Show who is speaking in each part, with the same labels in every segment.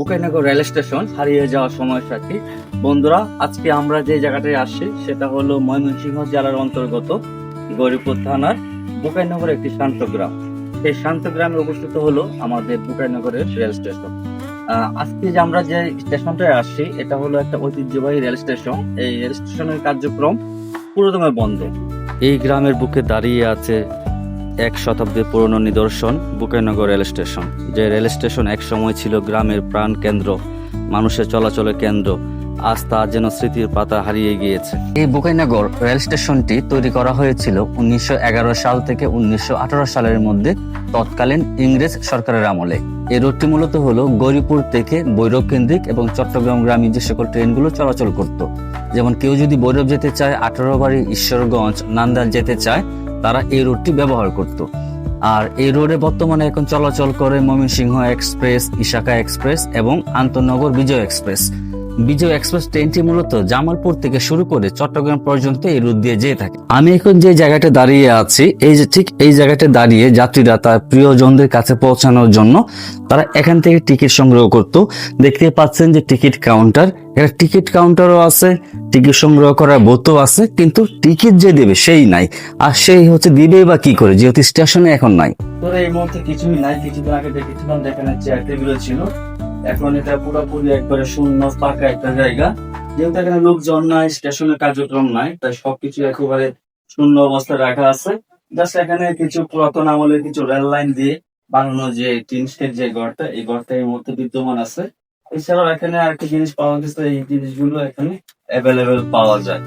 Speaker 1: বুকাইনগর rail station হারিয়ে যাওয়ার সময় সাথী। বন্ধুরা, আজকে আমরা যে জায়গাটায় আসছি, সেটা হলো ময়মনসিংহ জেলার অন্তর্গত গরিপুর থানার বুকাইনগর একটি শান্ত গ্রাম। সেই শান্ত গ্রামে অবস্থিত হলো আমাদের বুকাইনগরের রেল স্টেশন। আজকে যে আমরা যে স্টেশনটায় আসছি, এটা হলো একটা ঐতিহ্যবাহী রেল স্টেশন। এই রেল স্টেশনের কার্যক্রম পুরোদমে বন্ধ। এই গ্রামের বুকে দাঁড়িয়ে আছে এক শতাব্দীর পুরনো নিদর্শন বুকাইনগর রেল স্টেশন, যে রেল স্টেশন এক সময় ছিল গ্রামের প্রাণ কেন্দ্র, মানুষের চলাচলের কেন্দ্র। আজ তা যেন স্মৃতির পাতা হারিয়ে গিয়েছে। এই বুকাইনগর রেল স্টেশনটি তৈরি করা হয়েছিল উনিশশো এগারো সাল থেকে উনিশশো আঠারো সালের মধ্যে তৎকালীন ইংরেজ সরকারের আমলে। এই রুটটি মূলত হলো গৌরীপুর থেকে বৈরব কেন্দ্রিক এবং চট্টগ্রাম গ্রামীণ যে সকল ট্রেনগুলো চলাচল করত। যেমন কেউ যদি বৈরব যেতে চায় আঠারো বাড়ি ঈশ্বরগঞ্জ, নান্দাল যেতে চায় তারা এই রোডটি ব্যবহার করত। আর এই রোডে বর্তমানে এখন চলাচল করে ময়মনসিংহ এক্সপ্রেস, ইশাকা এক্সপ্রেস এবং আন্তনগর বিজয় এক্সপ্রেস। বিজয় এক্সপ্রেস ট্রেনটি মূলত জামালপুর থেকে শুরু করে চট্টগ্রাম পর্যন্ত এই রুট দিয়ে যেয়ে থাকে। আমি এখন যে জায়গাটা দাঁড়িয়ে আছি, এই যে ঠিক এই জায়গাটা দাঁড়িয়ে যাত্রীরা তার প্রিয়জনদের কাছে পৌঁছানোর জন্য তারা এখান থেকে টিকিট সংগ্রহ করত। দেখতে পাচ্ছেন যে টিকিট কাউন্টার, এখানে টিকিট কাউন্টারও আছে, টিকিট সংগ্রহ করার বোতও আছে, কিন্তু টিকিট যে দেবে সেই নাই। আর সেই হচ্ছে দিবে বা কি করে? যেহেতু স্টেশনে এখন নাই। তো এই মুহূর্তে কিছুই নাই, কিছুদিন আগে দেখেছিলাম, যেখানে চেয়ার টেবিল ছিল এখন এটা পুরোপুরি একবারে শূন্য, ফাঁকা একটা জায়গা। যেহেতু এখানে লোকজন নাই স্টেশনের কার্যক্রম নাই, তাই সবকিছু একেবারে শূন্য অবস্থায় রাখা আছে। জাস্ট এখানে কিছু পুরাতন আমলের কিছু রেল লাইন দিয়ে বানানো যে টিনসের যে ঘরটা এই ঘরটা এই মুহূর্তে বিদ্যমান আছে। এছাড়াও এখানে আরেকটা জিনিস পাওয়া গেছে, এই জিনিসগুলো এখানে অ্যাভেলেবেল পাওয়া যায়।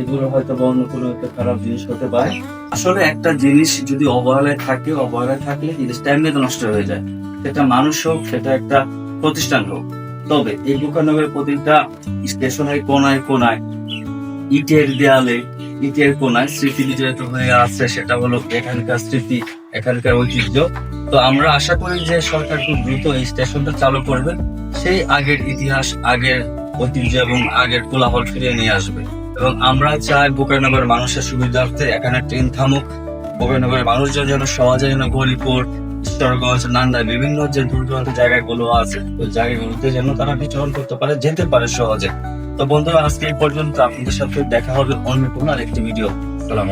Speaker 1: এগুলো হয়তো বা অন্য কোনো একটা খারাপ জিনিস হতে পারে। আসলে একটা জিনিস যদি অবহেলায় থাকে, অবহেলায় থাকলে জিনিসটা এমনিতে নষ্ট হয়ে যায়। সেটা মানুষ হোক, সেটা একটা প্রতিষ্ঠান হোক। তবে এই বুকানগরের প্রতিটা স্টেশনের কোনায় কোনায়, ইটের দেয়ালে, ইটের কোনায় স্মৃতি বিজড়িত হয়ে আছে, সেটা হলো এখানকার স্মৃতি, এখানকার ঐতিহ্য। তো আমরা আশা করি যে সরকার খুব দ্রুত এই স্টেশনটা চালু করবে। সেই আগের ইতিহাস, আগের ঐতিহ্য এবং আগের কোলাহল ফিরিয়ে নিয়ে আসবে। এবং আমরা চাই বুকানগরের মানুষের সুবিধার্থে এখানে ট্রেন থামুক বুকানগরের মানুষজন যেন সহজে যেন গরিপুর ঈশ্বরগঞ্জ নান্দা বিভিন্ন যে দূর দূরান্ত জায়গাগুলো আছে, ওই জায়গাগুলোতে যেন তারা বিচরণ করতে পারে, যেতে পারে সহজে। তো বন্ধুরা, আজকে এই পর্যন্ত আপনাদের সাথে দেখা হবে অন্য কোনো আরেকটি ভিডিও সালাম